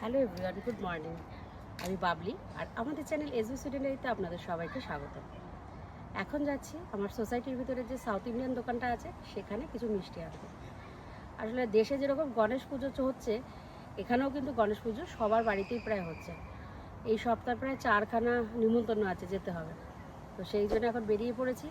Hello everyone, good morning. আমি বাবলি, আর আমাদের channel SB স্টুডেন্টারিতে আপনাদের সবাইকে স্বাগত এখন যাচ্ছি আমার সোসাইটির ভিতরে যে সাউথ ইন্ডিয়ান দোকানটা আছে, সেখানে কিছু মিষ্টি আনতে। আসলে দেশে যেরকম গণেশ পুজো হচ্ছে, এখানেও কিন্তু গণেশ পুজো সবার বাড়িতেই প্রায় হচ্ছে। এই সপ্তাহ প্রায় চারখানা নিমন্ত্রণ আছে যেতে হবে। তো সেই জন্য এখন বেরিয়ে পড়েছি।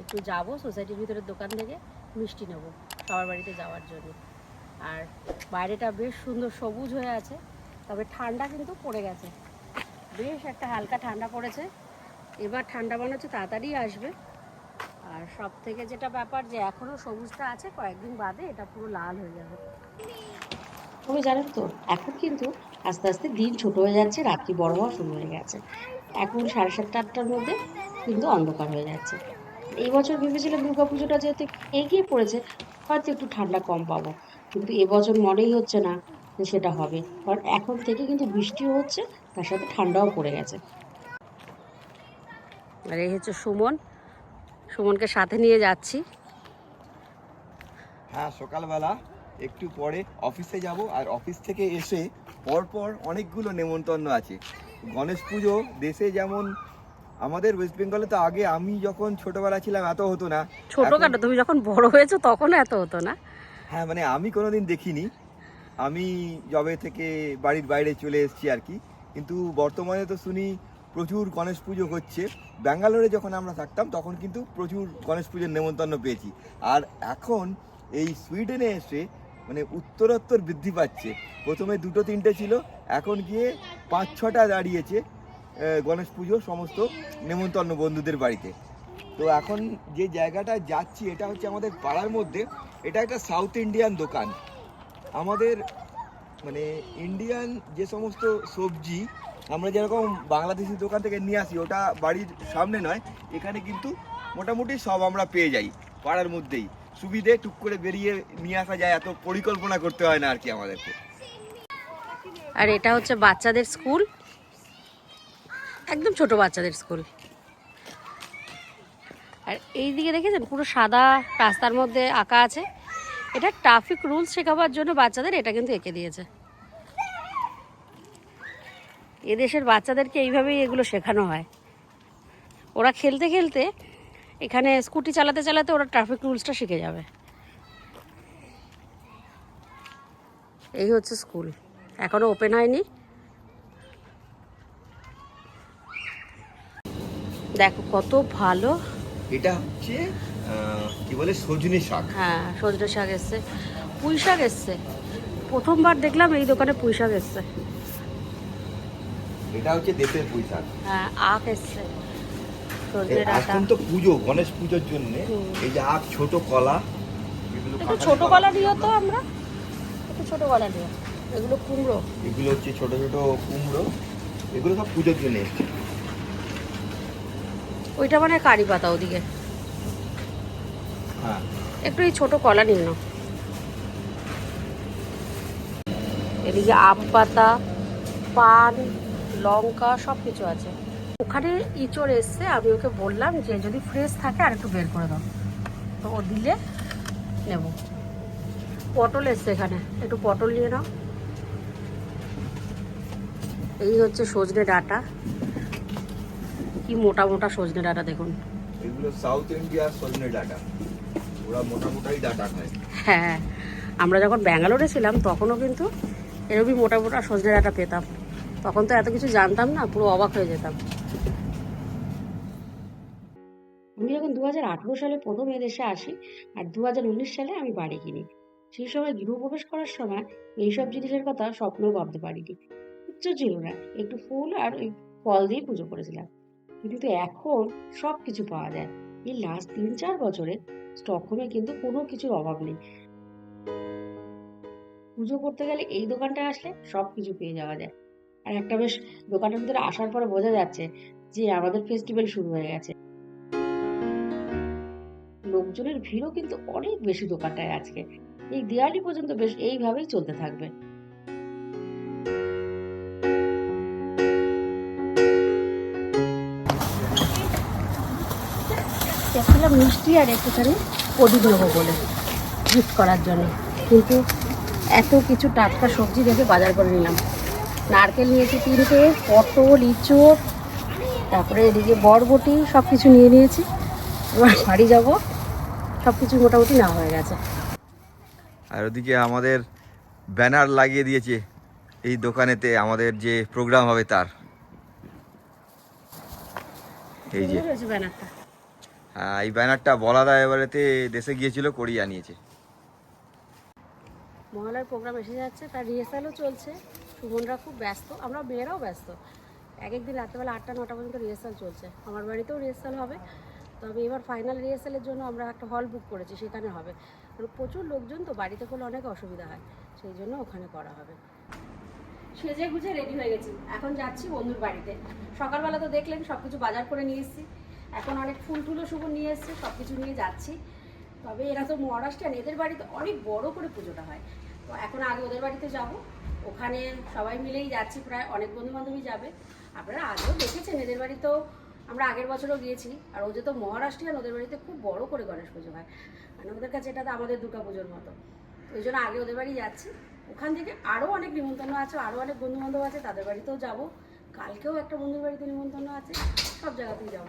একটু যাব সোসাইটির ভিতরের দোকান থেকে, মিষ্টি নেব সবার বাড়িতে যাওয়ার জন্য। আর বাইরেটা বেশ সুন্দর সবুজ হয়ে আছে। তবে ঠান্ডা কিন্তু পড়ে গেছে। বেশ একটা হালকা ঠান্ডা পড়েছে। এবার ঠান্ডা মনে হচ্ছে তাড়াতাড়ি আসবে। আর সব থেকে যেটা ব্যাপার যে এখনও সবুজটা আছে, কয়েকদিন বাদে এটা পুরো লাল হয়ে যাবে। তবে জানেন তো, এখন কিন্তু আস্তে আস্তে দিন ছোট হয়ে যাচ্ছে, রাত্রি বড় হওয়া শুরু হয়ে গেছে। এখন সাড়ে সাতটা, আটটার মধ্যে কিন্তু অন্ধকার হয়ে যাচ্ছে। এই বছর ভেবেছিলাম দুর্গা পুজোটা যেহেতু এগিয়ে পড়েছে, হয়তো একটু ঠান্ডা কম পাবো। কিন্তু এবছর মনেই হচ্ছে না। যে সেটা হবে। কারণ এখন থেকে কিন্তু বৃষ্টিও হচ্ছে তার সাথে ঠান্ডাও পড়ে গেছে। আর এই হচ্ছে সুমন। সুমনকে সাথে নিয়ে যাচ্ছি। হ্যাঁ সকালবেলা একটু পরে অফিসে যাব আর অফিস থেকে এসে পরপর অনেকগুলো নেমন্তন্ন আছে। গণেশ পুজো দেশে যেমন আমাদের ওয়েস্ট বেঙ্গলে তো আগে আমি যখন ছোটবেলা ছিলাম এত হতো না। ছোট তুমি যখন বড় হয়েছো তখন এত হতো না। হ্যাঁ মানে আমি কোনোদিন দেখিনি। আমি জবে থেকে বাড়ির বাইরে চলে এসেছি আর কি। কিন্তু বর্তমানে তো শুনি প্রচুর গণেশ পুজো হচ্ছে। ব্যাঙ্গালোরে যখন আমরা থাকতাম, তখন কিন্তু প্রচুর গণেশ পুজোর নেমন্তন্ন পেয়েছি। আর এখন এই সুইডেনে এসে মানে উত্তরোত্তর বৃদ্ধি পাচ্ছে। প্রথমে দুটো তিনটে ছিল, এখন গিয়ে পাঁচ ছটা দাঁড়িয়েছে গণেশ পুজো সমস্ত নেমন্তন্ন বন্ধুদের বাড়িতে। তো এখন যে জায়গাটা যাচ্ছি, এটা হচ্ছে আমাদের পাড়ার মধ্যে। এটা একটা সাউথ ইন্ডিয়ান দোকান। আমাদের মানে ইন্ডিয়ান যে সমস্ত সবজি, আমরা যেরকম বাংলাদেশি দোকান থেকে নিয়ে আসি, ওটা বাড়ির সামনে নয়, এখানে কিন্তু মোটামুটি সব আমরা পেয়ে যাই পাড়ার মধ্যেই। সুবিধে টুক করে বেরিয়ে নিয়ে আসা যায়, এত পরিকল্পনা করতে হয় না আর কি আমাদেরকে। আর এটা হচ্ছে বাচ্চাদের স্কুল। একদম ছোট বাচ্চাদের স্কুল। আর এই দিকে দেখেছেন, পুরো সাদা রাস্তার মধ্যে আঁকা আছে। এটা ট্রাফিক রুল শেখাবার জন্য বাচ্চাদের এটা কিন্তু এঁকে দিয়েছে। এদেশের বাচ্চাদেরকে এইভাবেই এগুলো শেখানো হয়। ওরা খেলতে খেলতে এখানে স্কুটি চালাতে চালাতে ওরা ট্রাফিক রুলসটা শিখে যাবে। এই হচ্ছে স্কুল। এখনও ওপেন হয়নি। দেখো কত ভালো। এটা হচ্ছে কি বলে সজনে শাক। হ্যাঁ সজনে শাক এসছে। পুঁই শাক এসছে। প্রথমবার দেখলাম এই দোকানে পুঁই শাক এসছে। এটা হচ্ছে দেশের পুঁই শাক। হ্যাঁ আখ এসছে। এখন তো পুজো গণেশ পুজোর জন্য। এই যে আখ ছোট কলা একটু ছোট কলা। দিও তো আমরা। একটু ছোট কলা দিও। এগুলো কুমড়ো। এগুলো হচ্ছে ছোট ছোট কুমড়ো। এগুলো সব পুজোর জন্য ওইটা মানে কারি পাতা ওদিকে। একটু এই ছোট কলা নিন এদিকে আম পাতা পান লঙ্কা সব কিছু আছে। ওখানে ইঁচড় এসছে আমি ওকে বললাম যে যদি ফ্রেশ থাকে আর একটু বের করে দাও। তো ও দিলে নেব। পটল এসছে এখানে একটু পটল নিয়ে নাও। এই হচ্ছে সজনে ডাটা। কি মোটা মোটা সজনে ডাটা দেখুন। এগুলো সাউথ ইন্ডিয়ার সজনে ডাটা। হ্যাঁ আমরা যখন ব্যাঙ্গালোরে ছিলাম, তখনও কিন্তু এরকমই মোটা মোটা সজনে ডাটা পেতাম। তখন তো এত কিছু জানতাম না, পুরো অবাক হয়ে যেতাম। আমি যখন দু হাজার আঠেরো সালে প্রথম এদেশে আসি, আর দু হাজার উনিশ সালে আমি বাড়ি কিনি। সেই সময় গৃহপ্রবেশ করার সময় এইসব জিনিসের কথা স্বপ্নেও ভাবতে পারিনি। কিচ্ছু ছিল না, একটু ফুল আর ওই ফল দিয়ে পুজো করেছিলাম। কিন্তু এখন সব কিছু পাওয়া যায়। এই লাস্ট তিন চার বছরে স্টকহোমে কিন্তু কোনো কিছুর অভাব নেই। পুজো করতে গেলে এই দোকানটায় আসলে সব কিছু পেয়ে যাওয়া যায়। আর একটা বেশ দোকানের ভিতরে আসার পরে বোঝা যাচ্ছে যে আমাদের ফেস্টিভ্যাল শুরু হয়ে গেছে। লোকজনের ভিড়ও কিন্তু অনেক বেশি দোকানটায় আজকে। এই দিওয়ালি পর্যন্ত বেশ এইভাবেই চলতে থাকবে। মিষ্টি আর একটুখানি প্রদীপ নেব বলে গিফট করার জন্য। কিন্তু এত কিছু টাটকা সবজি দেখে বাজার করে নিলাম। নারকেল নিয়েছি তিনটে পটল ইঁচড় তারপরে এদিকে বরবটি সব কিছু নিয়ে নিয়েছি। এবার বাড়ি যাব। সব কিছু মোটামুটি না হয়ে গেছে। আর ওদিকে আমাদের ব্যানার লাগিয়ে দিয়েছে এই দোকানেতে আমাদের যে প্রোগ্রাম হবে তার। এই যে। ব্যানারটা। হ্যাঁ, এই ব্যানারটা বলাদা এবারেতে দেশে গিয়েছিল করিয়ে আনিয়েছে। মহালয়ার প্রোগ্রাম এসে যাচ্ছে তার রিহার্সালও চলছে। সুমনরা খুব ব্যস্ত আমরা মেয়েরাও ব্যস্ত। এক একদিন রাত্রেবেলা আটটা নটা পর্যন্ত রিহার্সাল চলছে। আমার বাড়িতেও রিহার্সাল হবে। তবে এবার ফাইনাল রিহার্সালের জন্য আমরা একটা হল বুক করেছি সেখানে হবে। প্রচুর লোকজন তো বাড়িতে করলে অনেক অসুবিধা হয়। সেই জন্য ওখানে করা হবে। সেজে গুজে রেডি হয়ে গেছি। এখন যাচ্ছি বন্ধুর বাড়িতে। সকালবেলা তো দেখলেন সব কিছু বাজার করে নিয়ে এসেছি। এখন অনেক ফুল টুলও শুভ নিয়ে এসছে সব কিছু নিয়ে যাচ্ছি। তবে এরা তো মহারাষ্ট্রান এদের বাড়িতে অনেক বড় করে পুজোটা হয়। তো এখন আগে ওদের বাড়িতে যাব। ওখানে সবাই মিলেই যাচ্ছি, প্রায় অনেক বন্ধু বান্ধবী যাবে। আপনারা আগেও দেখেছেন, এদের বাড়িতেও আমরা আগের বছরও গিয়েছি। আর ওদের তো মহারাষ্ট্রিয়ান, ওদের বাড়িতে খুব বড় করে গণেশ পুজো হয়। মানে ওদের কাছে এটা তো আমাদের দুর্গা পুজোর মতো। ওই জন্য আগে ওদের বাড়ি যাচ্ছি। ওখান থেকে আরও অনেক নিমন্ত্রণ আছে, আরও অনেক বন্ধু বান্ধব আছে, তাদের বাড়িতেও যাব। কালকেও একটা বন্ধুর বাড়িতে নিমন্ত্রণ আছে, সব জায়গাতেই যাব।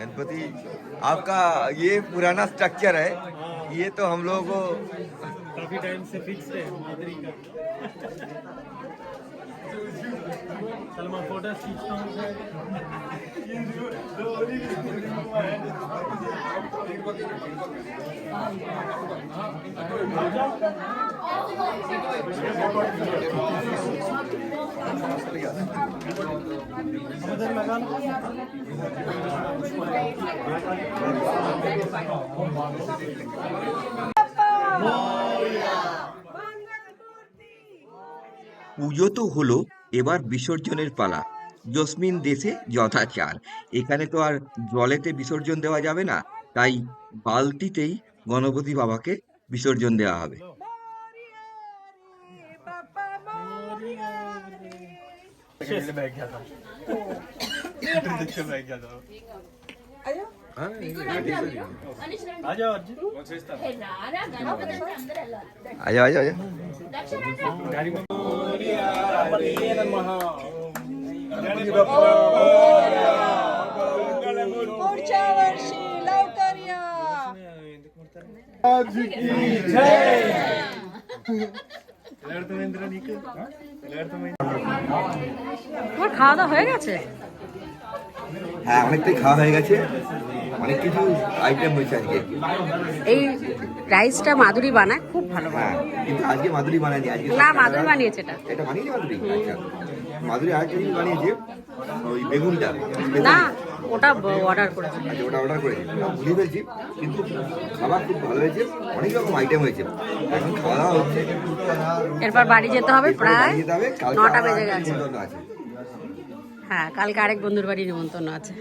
गणपति, आपका ये पुराना स्ट्रक्चर है, ये तो हम लोगों को काफ़ी टाइम से फिक्स है चल मैं फोटो खींचता हूँ उधर लगा लो পুজো তো হলো এবার বিসর্জনের পালা। জসমিন দেশে যথাচার। এখানে তো আর জলেতে বিসর্জন দেওয়া যাবে না তাই বালতিতেই গণপতি বাবাকে বিসর্জন দেওয়া হবে। আজা আজা আজা आ जाओ आ जाओ आ जाओ गाड़ी में पुढच्या वर्षी लवकर या তোমার খাওয়া দাওয়া হয়ে গেছে হ্যাঁ অনেকটাই খাওয়া হয়ে গেছে অনেক কিছু আইটেম হয়েছে আজকে। এই রাইসটা মাধুরী বানায় খুব ভালো হ্যাঁ বানায় কিন্তু আজকে মাধুরী বানায়নি আজকে না মাধুরী বানিয়েছে এটা। এটা বানিয়েছে মাধুরী? আচ্ছা। মাধুরী আরেকটা জিনিস বানিয়েছে ওই বেগুনটা। না ওটা অর্ডার করেছে। আচ্ছা ওটা অর্ডার করেছি। ভুলে ফেলছি কিন্তু খাবার খুব ভালো হয়েছে অনেক রকম আইটেম হয়েছে। এখন খাওয়া দাওয়া হচ্ছে। এরপর বাড়ি যেতে হবে প্রায় নটা বেজে গেছে। হ্যাঁ কালকে আরেক বন্ধুর বাড়ি নিমন্ত্রণ আছে।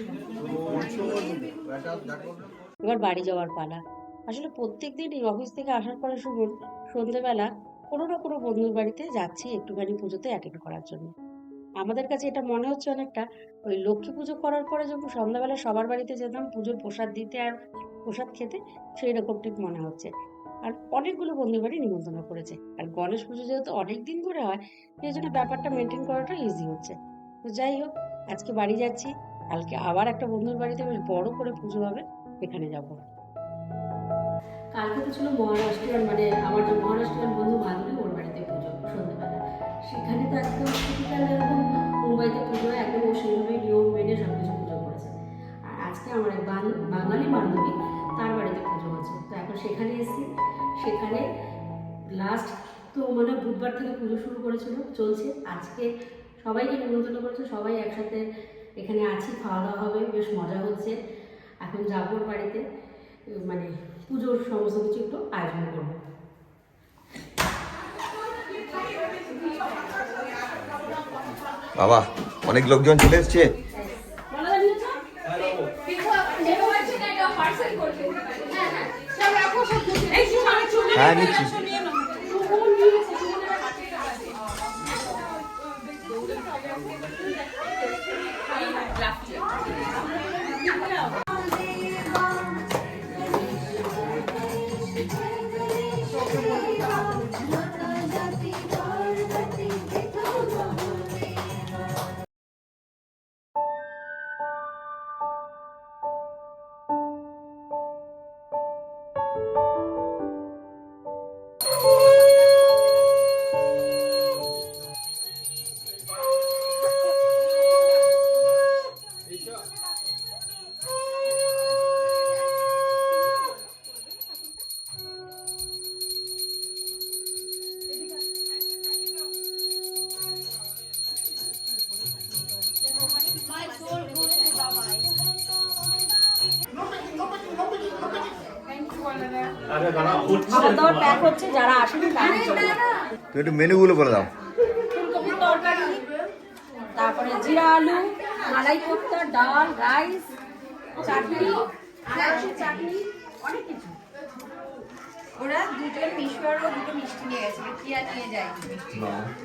এবার বাড়ি যাওয়ার পালা। আসলে প্রত্যেক দিনই অফিস থেকে আসার পরে শুনুন সন্ধেবেলা কোনো না কোনো বন্ধুর বাড়িতে যাচ্ছি একটুখানি পুজোতে অ্যাটেন্ড করার জন্য। আমাদের কাছে এটা মনে হচ্ছে অনেকটা ওই লক্ষ্মী পুজো করার পরে যখন সন্ধ্যাবেলা সবার বাড়িতে যেতাম, পুজোর প্রসাদ দিতে আর প্রসাদ খেতে, সেই রকম ঠিক মনে হচ্ছে। আর অনেকগুলো বন্ধুর বাড়ি নিমন্ত্রণ করেছে। আর গণেশ পুজো যেহেতু অনেক দিন ধরে হয়, সেই জন্য ব্যাপারটা মেনটেন করাটা ইজি হচ্ছে। তো যাই হোক, আজকে বাড়ি যাচ্ছি। কালকে আবার একটা বন্ধুর বাড়িতে বেশ বড় করে পুজো হবে সেখানে যাব। কালকে তো ছিল মহারাষ্ট্রিয়ান মানে আমার যে মহারাষ্ট্রিয়ান বন্ধু মাধুরী ওর বাড়িতে পুজো সন্ধ্যেবেলা। সেখানে তো একদম টিপিক্যাল এরকম মুম্বাইতে পুজো হয় একদম ও সেইভাবে নিয়ম মেনে সব কিছু পুজো করেছে। আর আজকে আমার এক বাঙালি বান্ধবী, তার বাড়িতে পুজো হচ্ছে। তো এখন সেখানে এসেছি, সেখানে লাস্ট তো মানে বুধবার থেকে পুজো শুরু করেছিল, চলছে। আজকে সবাইকে নিমন্ত্রণ করেছে, সবাই একসাথে এখানে আছি খাওয়া দাওয়া হবে বেশ মজা হচ্ছে। এখন যাব বাড়িতে মানে পুজোর সমস্ত কিছু একটু আয়োজন করব। বাবা অনেক লোকজন চলে এসছে। হ্যাঁ নিচ্ছি। খাবার দাবার প্যাক হচ্ছে যারা আসেনি তারা। তুমি একটু মেনুগুলো বলে দাও। ফুলকপির তরকারি তারপরে জিরা আলু মালাই কোপ্তা ডাল রাইস চাটনি চাটনি অনেক কিছু। ওরা দুজন মিশরও দুটো মিষ্টি নিয়ে গেছে কি আর নিয়ে যায়?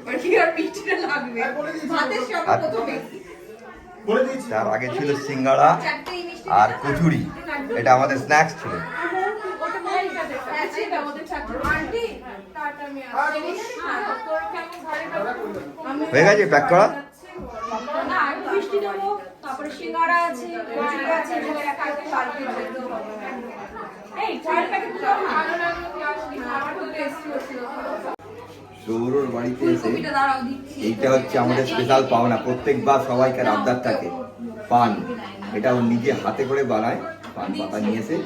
ওর কি আর মিষ্টিটা লাগবে? ভাতের সঙ্গে প্রথমে। তার আগে ছিল সিঙ্গাড়া আর কচুরি। এটা আমাদের স্ন্যাক্স ছিল। আমার গেছে টেস্টি করা? সৌরর বাড়িতে এসে এইটা হচ্ছে আমাদের স্পেশাল পাওনা। প্রত্যেকবার সবাইকার আবদার থাকে পান। এটা ও নিজে হাতে করে বানায় পান পাতা নিয়ে এসে।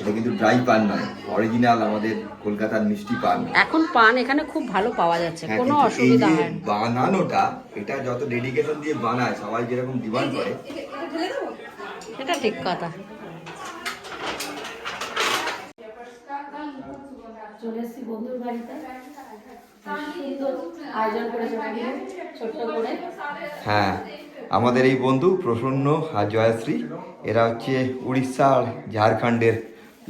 এটা কিন্তু ড্রাই পান নয় অরিজিনাল আমাদের কলকাতার মিষ্টি পান এখন পান এখানে খুব ভালো পাওয়া যাচ্ছে হ্যাঁ, কোনো অসুবিধা হয় বানানোটা এটা যত ডেডিকেশন দিয়ে বানায় সবাই যেরকম ডিমান্ড করে। এটা ঠিক কথা। চলে এসেছি বন্ধুর বাড়িতে। আয়োজন করেছে ছোট্ট করে। হ্যাঁ আমাদের এই বন্ধু প্রসন্ন আর জয়াশ্রী এরা হচ্ছে উড়িষ্যা আর ঝাড়খণ্ডের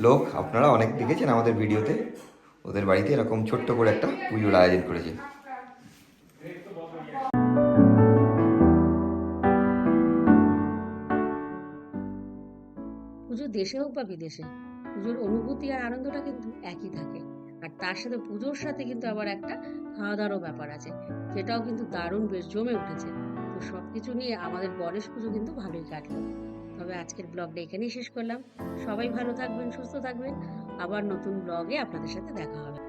লোক, আপনারা অনেক দেখেছেন আমাদের ভিডিওতে। ওদের বাড়িতে এরকম ছোট্ট করে একটা পুজোর আয়োজন করেছে। পুজো দেশে হোক বা বিদেশে, পুজোর অনুভূতি আর আনন্দটা কিন্তু একই থাকে। আর তার সাথে পুজোর সাথে কিন্তু আবার একটা খাওয়া দাওয়ারও ব্যাপার আছে যেটাও কিন্তু দারুণ বেশ জমে উঠেছে। তো সব কিছু নিয়ে আমাদের গণেশ পুজো কিন্তু ভালোই কাটলো। তবে আজকের ব্লগটা এখানেই শেষ করলাম। সবাই ভালো থাকবেন, সুস্থ থাকবেন। আবার নতুন ব্লগে আপনাদের সাথে দেখা হবে।